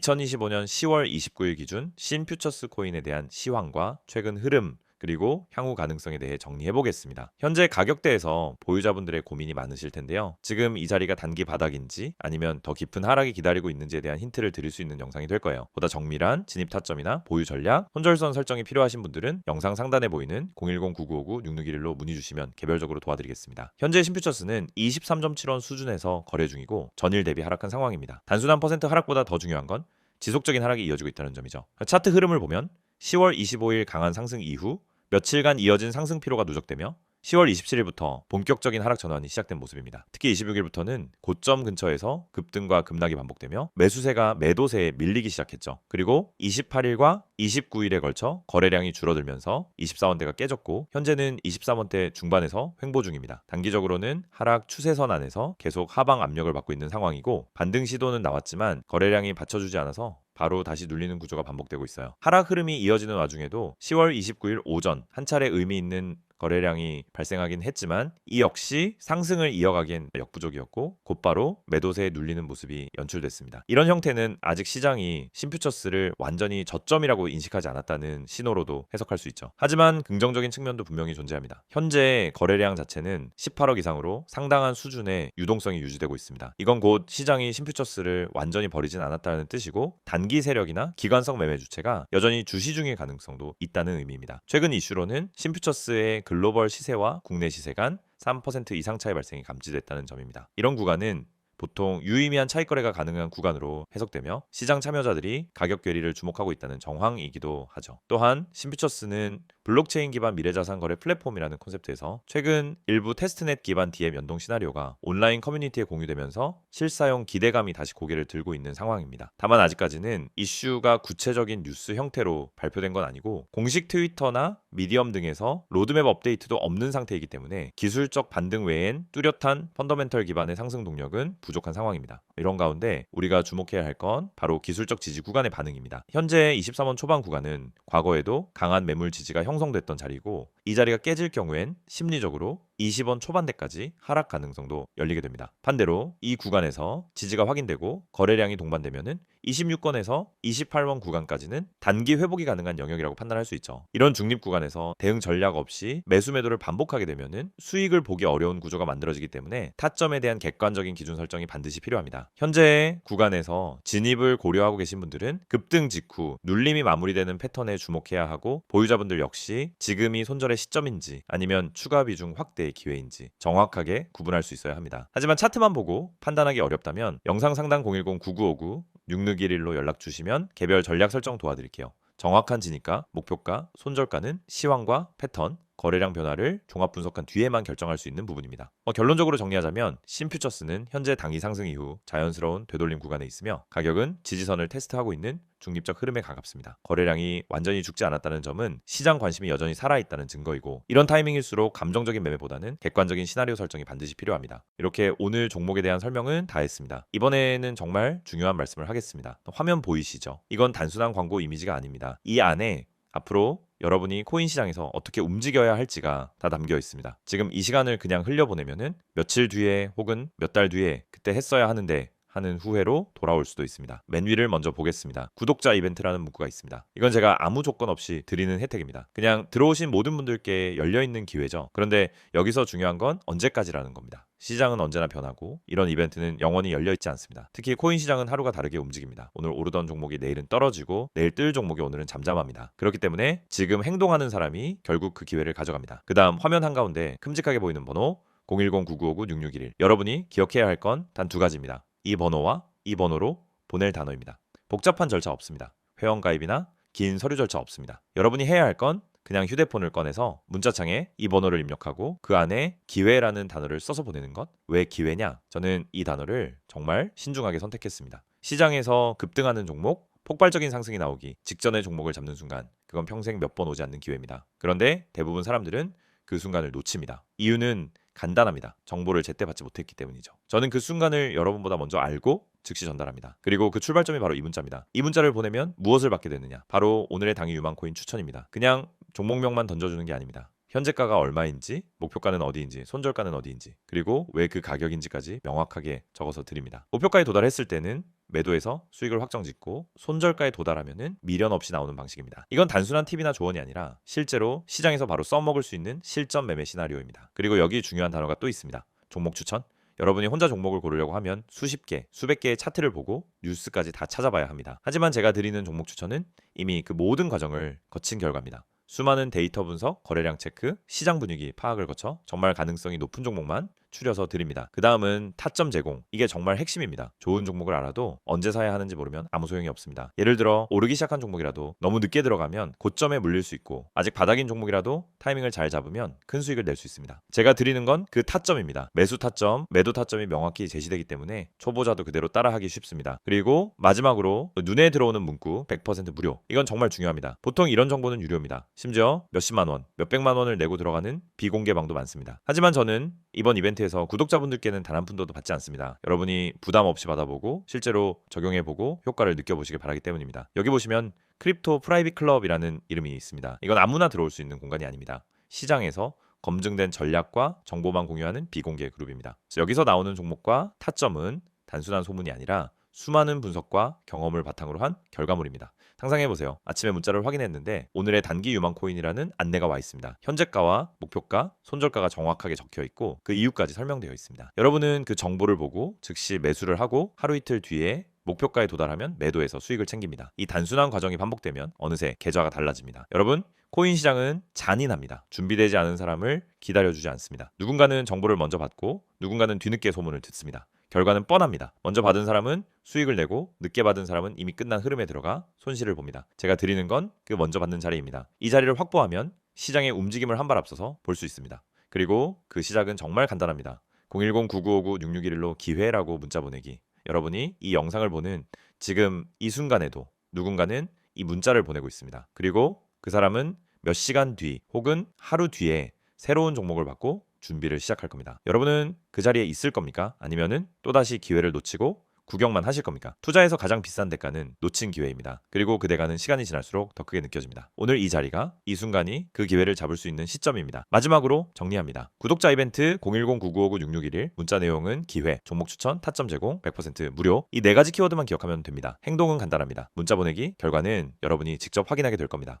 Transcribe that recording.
2025년 10월 29일 기준 신퓨처스 코인에 대한 시황과 최근 흐름 그리고 향후 가능성에 대해 정리해 보겠습니다. 현재 가격대에서 보유자분들의 고민이 많으실 텐데요. 지금 이 자리가 단기 바닥인지 아니면 더 깊은 하락이 기다리고 있는지에 대한 힌트를 드릴 수 있는 영상이 될 거예요. 보다 정밀한 진입 타점이나 보유 전략, 손절선 설정이 필요하신 분들은 영상 상단에 보이는 010-9959-6611로 문의 주시면 개별적으로 도와드리겠습니다. 현재 신퓨처스는 23.7원 수준에서 거래 중이고 전일 대비 하락한 상황입니다. 단순한 퍼센트 하락보다 더 중요한 건 지속적인 하락이 이어지고 있다는 점이죠. 차트 흐름을 보면 10월 25일 강한 상승 이후 며칠간 이어진 상승 피로가 누적되며 10월 27일부터 본격적인 하락 전환이 시작된 모습입니다. 특히 26일부터는 고점 근처에서 급등과 급락이 반복되며 매수세가 매도세에 밀리기 시작했죠. 그리고 28일과 29일에 걸쳐 거래량이 줄어들면서 24원대가 깨졌고 현재는 23원대 중반에서 횡보 중입니다. 단기적으로는 하락 추세선 안에서 계속 하방 압력을 받고 있는 상황이고 반등 시도는 나왔지만 거래량이 받쳐주지 않아서 바로 다시 눌리는 구조가 반복되고 있어요. 하락 흐름이 이어지는 와중에도 10월 29일 오전 한 차례 의미 있는 거래량이 발생하긴 했지만 이 역시 상승을 이어가기엔 역부족이었고 곧바로 매도세에 눌리는 모습이 연출됐습니다. 이런 형태는 아직 시장이 신퓨처스를 완전히 저점이라고 인식하지 않았다는 신호로도 해석할 수 있죠. 하지만 긍정적인 측면도 분명히 존재합니다. 현재 거래량 자체는 18억 이상으로 상당한 수준의 유동성이 유지되고 있습니다. 이건 곧 시장이 신퓨처스를 완전히 버리진 않았다는 뜻이고 단기 세력이나 기관성 매매 주체가 여전히 주시 중일 가능성도 있다는 의미입니다. 최근 이슈로는 신퓨처스의 글로벌 시세와 국내 시세 간 3% 이상 차이 발생이 감지됐다는 점입니다. 이런 구간은 보통 유의미한 차익 거래가 가능한 구간으로 해석되며 시장 참여자들이 가격 괴리를 주목하고 있다는 정황이기도 하죠. 또한 신퓨처스는 블록체인 기반 미래자산 거래 플랫폼이라는 콘셉트에서 최근 일부 테스트넷 기반 DM 연동 시나리오가 온라인 커뮤니티에 공유되면서 실사용 기대감이 다시 고개를 들고 있는 상황입니다. 다만 아직까지는 이슈가 구체적인 뉴스 형태로 발표된 건 아니고 공식 트위터나 미디엄 등에서 로드맵 업데이트도 없는 상태이기 때문에 기술적 반등 외엔 뚜렷한 펀더멘털 기반의 상승 동력은 부족한 상황입니다. 이런 가운데 우리가 주목해야 할 건 바로 기술적 지지 구간의 반응입니다. 현재 23원 초반 구간은 과거에도 강한 매물 지지가 형성됐던 자리고 이 자리가 깨질 경우엔 심리적으로 20원 초반대까지 하락 가능성도 열리게 됩니다. 반대로 이 구간에서 지지가 확인되고 거래량이 동반되면은 26원에서 28원 구간까지는 단기 회복이 가능한 영역이라고 판단할 수 있죠. 이런 중립 구간에서 대응 전략 없이 매수 매도를 반복하게 되면은 수익을 보기 어려운 구조가 만들어지기 때문에 타점에 대한 객관적인 기준 설정이 반드시 필요합니다. 현재 구간에서 진입을 고려하고 계신 분들은 급등 직후 눌림이 마무리되는 패턴에 주목해야 하고 보유자분들 역시 지금이 손절의 시점인지 아니면 추가 비중 확대의 기회인지 정확하게 구분할 수 있어야 합니다. 하지만 차트만 보고 판단하기 어렵다면 영상 상단 010-9959 6611로 연락 주시면 개별 전략 설정 도와드릴게요. 정확한 진입가, 목표가, 손절가는 시황과 패턴, 거래량 변화를 종합 분석한 뒤에만 결정할 수 있는 부분입니다. 어, 결론적으로 정리하자면 신퓨처스는 현재 당기 상승 이후 자연스러운 되돌림 구간에 있으며 가격은 지지선을 테스트하고 있는 중립적 흐름에 가깝습니다. 거래량이 완전히 죽지 않았다는 점은 시장 관심이 여전히 살아있다는 증거이고 이런 타이밍일수록 감정적인 매매보다는 객관적인 시나리오 설정이 반드시 필요합니다. 이렇게 오늘 종목에 대한 설명은 다 했습니다. 이번에는 정말 중요한 말씀을 하겠습니다. 화면 보이시죠? 이건 단순한 광고 이미지가 아닙니다. 이 안에 앞으로 여러분이 코인 시장에서 어떻게 움직여야 할지가 다 담겨 있습니다. 지금 이 시간을 그냥 흘려보내면은 며칠 뒤에 혹은 몇 달 뒤에 그때 했어야 하는데 하는 후회로 돌아올 수도 있습니다. 맨 위를 먼저 보겠습니다. 구독자 이벤트라는 문구가 있습니다. 이건 제가 아무 조건 없이 드리는 혜택입니다. 그냥 들어오신 모든 분들께 열려 있는 기회죠. 그런데 여기서 중요한 건 언제까지라는 겁니다. 시장은 언제나 변하고 이런 이벤트는 영원히 열려 있지 않습니다. 특히 코인 시장은 하루가 다르게 움직입니다. 오늘 오르던 종목이 내일은 떨어지고 내일 뜰 종목이 오늘은 잠잠합니다. 그렇기 때문에 지금 행동하는 사람이 결국 그 기회를 가져갑니다. 그다음 화면 한가운데 큼직하게 보이는 번호 010-9959-6611 여러분이 기억해야 할 건 단 두 가지입니다. 이 번호와 이 번호로 보낼 단어입니다. 복잡한 절차 없습니다. 회원 가입이나 긴 서류 절차 없습니다. 여러분이 해야 할 건 그냥 휴대폰을 꺼내서 문자창에 이 번호를 입력하고 그 안에 기회라는 단어를 써서 보내는 것. 왜 기회냐? 저는 이 단어를 정말 신중하게 선택했습니다. 시장에서 급등하는 종목, 폭발적인 상승이 나오기 직전의 종목을 잡는 순간 그건 평생 몇 번 오지 않는 기회입니다. 그런데 대부분 사람들은 그 순간을 놓칩니다. 이유는 간단합니다. 정보를 제때 받지 못했기 때문이죠. 저는 그 순간을 여러분보다 먼저 알고 즉시 전달합니다. 그리고 그 출발점이 바로 이 문자입니다. 이 문자를 보내면 무엇을 받게 되느냐? 바로 오늘의 당일 유망 코인 추천입니다. 그냥 종목명만 던져주는 게 아닙니다. 현재가가 얼마인지, 목표가는 어디인지, 손절가는 어디인지, 그리고 왜 그 가격인지까지 명확하게 적어서 드립니다. 목표가에 도달했을 때는 매도해서 수익을 확정 짓고 손절가에 도달하면은 미련 없이 나오는 방식입니다. 이건 단순한 팁이나 조언이 아니라 실제로 시장에서 바로 써먹을 수 있는 실전 매매 시나리오입니다. 그리고 여기 중요한 단어가 또 있습니다. 종목 추천. 여러분이 혼자 종목을 고르려고 하면 수십 개, 수백 개의 차트를 보고 뉴스까지 다 찾아봐야 합니다. 하지만 제가 드리는 종목 추천은 이미 그 모든 과정을 거친 결과입니다. 수많은 데이터 분석, 거래량 체크, 시장 분위기 파악을 거쳐 정말 가능성이 높은 종목만 추려서 드립니다. 그 다음은 타점 제공. 이게 정말 핵심입니다. 좋은 종목을 알아도 언제 사야 하는지 모르면 아무 소용이 없습니다. 예를 들어 오르기 시작한 종목이라도 너무 늦게 들어가면 고점에 물릴 수 있고 아직 바닥인 종목이라도 타이밍을 잘 잡으면 큰 수익을 낼 수 있습니다. 제가 드리는 건 그 타점입니다. 매수 타점, 매도 타점이 명확히 제시되기 때문에 초보자도 그대로 따라하기 쉽습니다. 그리고 마지막으로 눈에 들어오는 문구 100% 무료. 이건 정말 중요합니다. 보통 이런 정보는 유료입니다. 심지어 몇십만 원, 몇백만 원을 내고 들어가는 비공개 방도 많습니다. 하지만 저는 이번 이벤트에서 구독자분들께는 단 한 푼도 받지 않습니다. 여러분이 부담 없이 받아보고 실제로 적용해보고 효과를 느껴보시길 바라기 때문입니다. 여기 보시면 크립토 프라이빗 클럽이라는 이름이 있습니다. 이건 아무나 들어올 수 있는 공간이 아닙니다. 시장에서 검증된 전략과 정보만 공유하는 비공개 그룹입니다. 여기서 나오는 종목과 타점은 단순한 소문이 아니라 수많은 분석과 경험을 바탕으로 한 결과물입니다. 상상해 보세요. 아침에 문자를 확인했는데 오늘의 단기 유망 코인이라는 안내가 와 있습니다. 현재가와 목표가, 손절가가 정확하게 적혀 있고 그 이유까지 설명되어 있습니다. 여러분은 그 정보를 보고 즉시 매수를 하고 하루 이틀 뒤에 목표가에 도달하면 매도해서 수익을 챙깁니다. 이 단순한 과정이 반복되면 어느새 계좌가 달라집니다. 여러분, 코인 시장은 잔인합니다. 준비되지 않은 사람을 기다려주지 않습니다. 누군가는 정보를 먼저 받고 누군가는 뒤늦게 소문을 듣습니다. 결과는 뻔합니다. 먼저 받은 사람은 수익을 내고 늦게 받은 사람은 이미 끝난 흐름에 들어가 손실을 봅니다. 제가 드리는 건 그 먼저 받는 자리입니다. 이 자리를 확보하면 시장의 움직임을 한 발 앞서서 볼 수 있습니다. 그리고 그 시작은 정말 간단합니다. 010-9959-6611로 기회라고 문자 보내기. 여러분이 이 영상을 보는 지금 이 순간에도 누군가는 이 문자를 보내고 있습니다. 그리고 그 사람은 몇 시간 뒤 혹은 하루 뒤에 새로운 종목을 받고 준비를 시작할 겁니다. 여러분은 그 자리에 있을 겁니까? 아니면은 또다시 기회를 놓치고 구경만 하실 겁니까? 투자에서 가장 비싼 대가는 놓친 기회입니다. 그리고 그 대가는 시간이 지날수록 더 크게 느껴집니다. 오늘 이 자리가 이 순간이 그 기회를 잡을 수 있는 시점입니다. 마지막으로 정리합니다. 구독자 이벤트 010-9959-6611 문자 내용은 기회, 종목 추천, 타점 제공, 100% 무료 이 네 가지 키워드만 기억하면 됩니다. 행동은 간단합니다. 문자 보내기, 결과는 여러분이 직접 확인하게 될 겁니다.